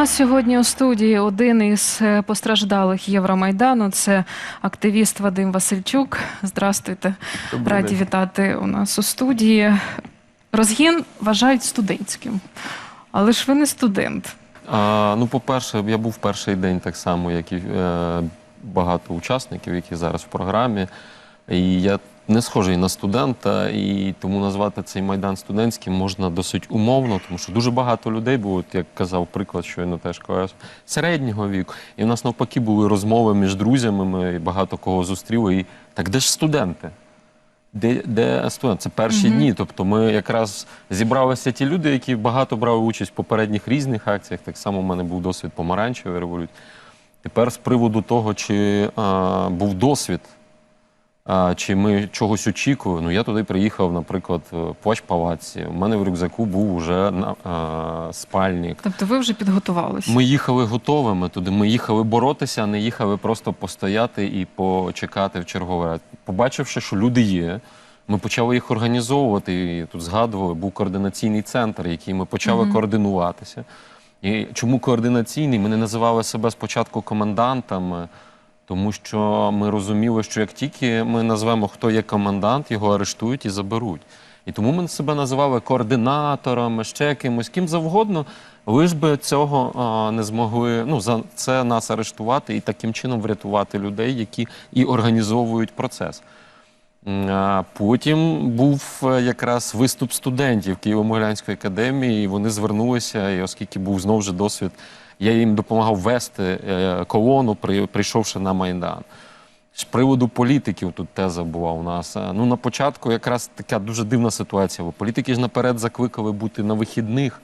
нас сьогодні у студії один із е, постраждалих Євромайдану. Це активіст Вадим Васильчук. Здрастуйте, Добрий раді вітати у нас у студії. Розгін вважають студентським, але ж ви не студент. А, ну, по-перше, я був перший день так само, як і е, багато учасників, які зараз в програмі. І я не схожий на студента, і тому назвати цей майдан студентським можна досить умовно, тому що дуже багато людей було, як казав приклад, щойно теж КС, середнього віку. І в нас навпаки були розмови між друзями. Ми багато кого зустріли. І так де ж студенти? Де, де студент? Це перші Мгм. дні. Тобто ми якраз зібралися ті люди, які багато брали участь в попередніх різних акціях. Так само в мене був досвід помаранчевої революції. Тепер з приводу того, чи а, був досвід, а, чи ми чогось очікуємо. Ну я туди приїхав, наприклад, в плащ палаці. У мене в рюкзаку був уже на, а, спальник. Тобто ви вже підготувалися. Ми їхали готовими туди. Ми їхали боротися, а не їхали просто постояти і почекати в черговий раз. Побачивши, що люди є, ми почали їх організовувати. І тут згадували, був координаційний центр, який ми почали Мгм. координуватися. І чому координаційний? Ми не називали себе спочатку комендантами, тому що ми розуміли, що як тільки ми назвемо, хто є комендант, його арештують і заберуть. І тому ми себе називали координаторами, ще кимось, ким завгодно, лиш би цього а, не змогли ну, за це нас арештувати і таким чином врятувати людей, які і організовують процес. А Потім був е, якраз виступ студентів Києво-Могилянської академії, і вони звернулися, і оскільки був знову ж досвід, я їм допомагав вести е, колону, прийшовши на Майдан. З приводу політиків тут теза була у нас. Е, Ну, на початку якраз така дуже дивна ситуація. Бо політики ж наперед закликали бути на вихідних.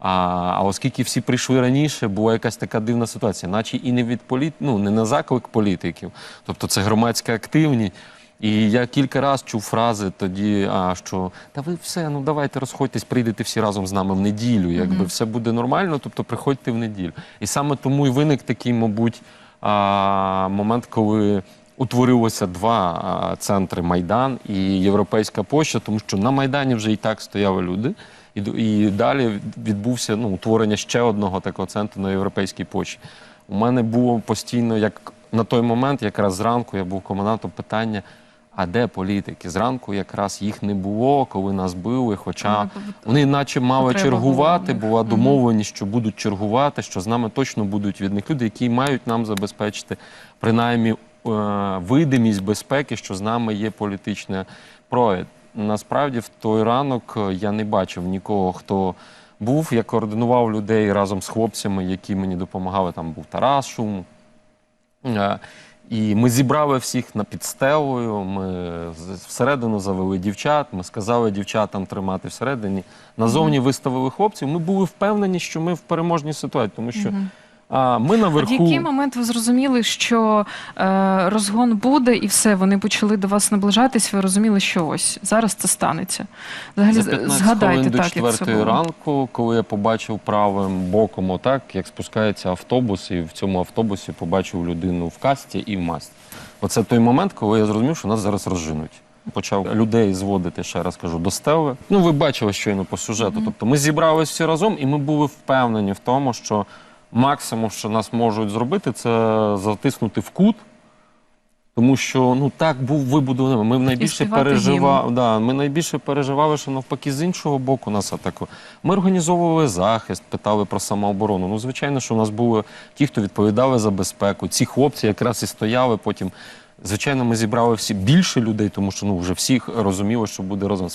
А, а оскільки всі прийшли раніше, була якась така дивна ситуація, наче і не від політ... ну, не на заклик політиків, тобто це громадська активність. І я кілька разів чув фрази тоді, а, що та ви все, ну давайте розходьтесь, прийдете всі разом з нами в неділю, якби Мгм. все буде нормально, тобто приходьте в неділю. І саме тому і виник такий, мабуть, а, момент, коли утворилося два а, центри Майдан і Європейська Поща, тому що на Майдані вже і так стояли люди. І, і далі відбувся ну, утворення ще одного такого центру на Європейській Пощі. У мене було постійно, як на той момент, якраз зранку я був комендантом, питання. А де політики? Зранку якраз їх не було, коли нас били. Хоча вони наче мали Потреба чергувати, була була домовленість, що будуть чергувати, що з нами точно будуть від них люди, які мають нам забезпечити принаймні е, видимість безпеки, що з нами є політичний прояв. Насправді, в той ранок е, я не бачив нікого, хто був. Я координував людей разом з хлопцями, які мені допомагали. Там був Тарас Шум. І ми зібрали всіх на підстелою. Ми всередину завели дівчат. Ми сказали дівчатам тримати всередині. Назовні виставили хлопців. Ми були впевнені, що ми в переможній ситуації, тому що. А, ми А В який момент ви зрозуміли, що е, розгон буде, і все, вони почали до вас наближатись, ви розуміли, що ось зараз це станеться. Взагалі, За 15 згадайте хвилин до так, як це 4 було. ранку, коли я побачив правим боком, отак, як спускається автобус, і в цьому автобусі побачив людину в касті і в масці. Оце той момент, коли я зрозумів, що нас зараз розженуть. Почав людей зводити, ще раз кажу, до стели. Ну, ви бачили щойно по сюжету. Тобто ми зібралися всі разом, і ми були впевнені в тому, що максимум, що нас можуть зробити, це затиснути в кут. Тому що ну так був вибудований. Ми найбільше переживали. Да, ми найбільше переживали, що навпаки з іншого боку нас атакували. Ми організовували захист, питали про самооборону. Ну, звичайно, що у нас були ті, хто відповідали за безпеку. Ці хлопці якраз і стояли потім. Звичайно, ми зібрали всі більше людей, тому що ну вже всіх розуміли, що буде разом.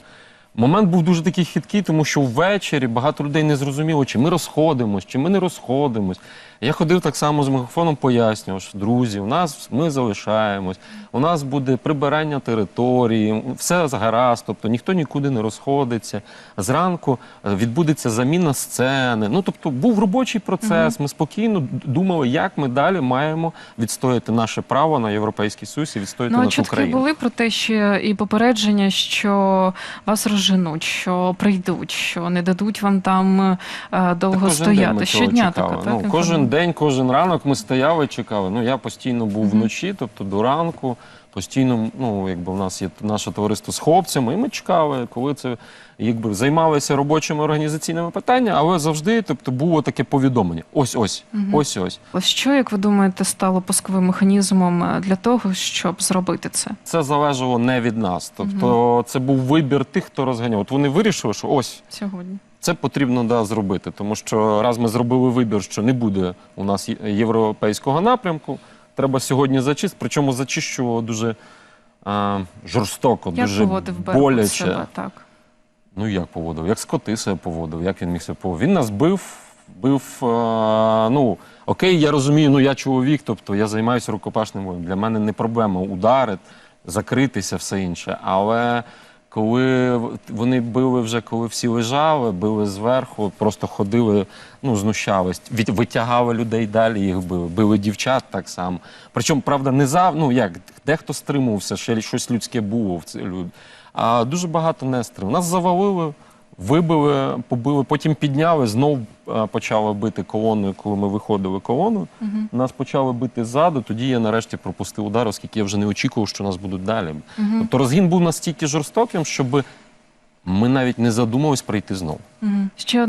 Момент був дуже такий хиткий, тому що ввечері багато людей не зрозуміло, чи ми розходимось, чи ми не розходимось. Я ходив так само з мікрофоном, пояснював, що друзі, у нас ми залишаємось, у нас буде прибирання території, все гаразд, тобто ніхто нікуди не розходиться. Зранку е, відбудеться заміна сцени. Ну тобто був робочий процес. Ми спокійно думали, як ми далі маємо відстояти наше право на європейський союз і відстояти Ну, а нашу чутки країну. були про те, що і попередження, що вас розженуть, що прийдуть, що не дадуть вам там е, довго так стояти. ми Щодня така, так? ну, кожен день, кожен ранок ми стояли, чекали. Ну я постійно був Мгм. вночі, тобто до ранку. Постійно, ну якби у нас є наше товариство з хлопцями, і ми чекали, коли це якби займалися робочими організаційними питаннями, але завжди, тобто, було таке повідомлення: ось ось, ось ось. Ось що, як ви думаєте, стало пусковим механізмом е, для того, щоб зробити це? Це залежало не від нас. Тобто, це був вибір тих, хто розганяв. От вони вирішили, що ось Сьогодні Це потрібно да, зробити, тому що раз ми зробили вибір, що не буде у нас європейського напрямку, треба сьогодні зачистити. Причому зачищувало дуже а, жорстоко, як дуже боляче. себе так? Ну як поводив? Як скоти себе поводив? Як він міг себе поводити? Він нас бив, бив. а, ну окей, я розумію, ну я чоловік, тобто я займаюся рукопашним боєм. Для мене не проблема ударити, закритися, все інше. Але коли вони били вже, коли всі лежали, били зверху, просто ходили, ну знущались, витягали людей далі, їх били, били дівчат так само. Причому, правда, не за ну як дехто стримувався, ще щось людське було в ці люд. А дуже багато не стримував. Нас завалили, вибили, побили, потім підняли, знов е, почали бити колоною, коли ми виходили колоною. Нас почали бити ззаду, тоді я нарешті пропустив удар, оскільки я вже не очікував, що нас будуть далі. Тобто розгін був настільки жорстоким, щоб ми навіть не задумались прийти знову. Угу. Ще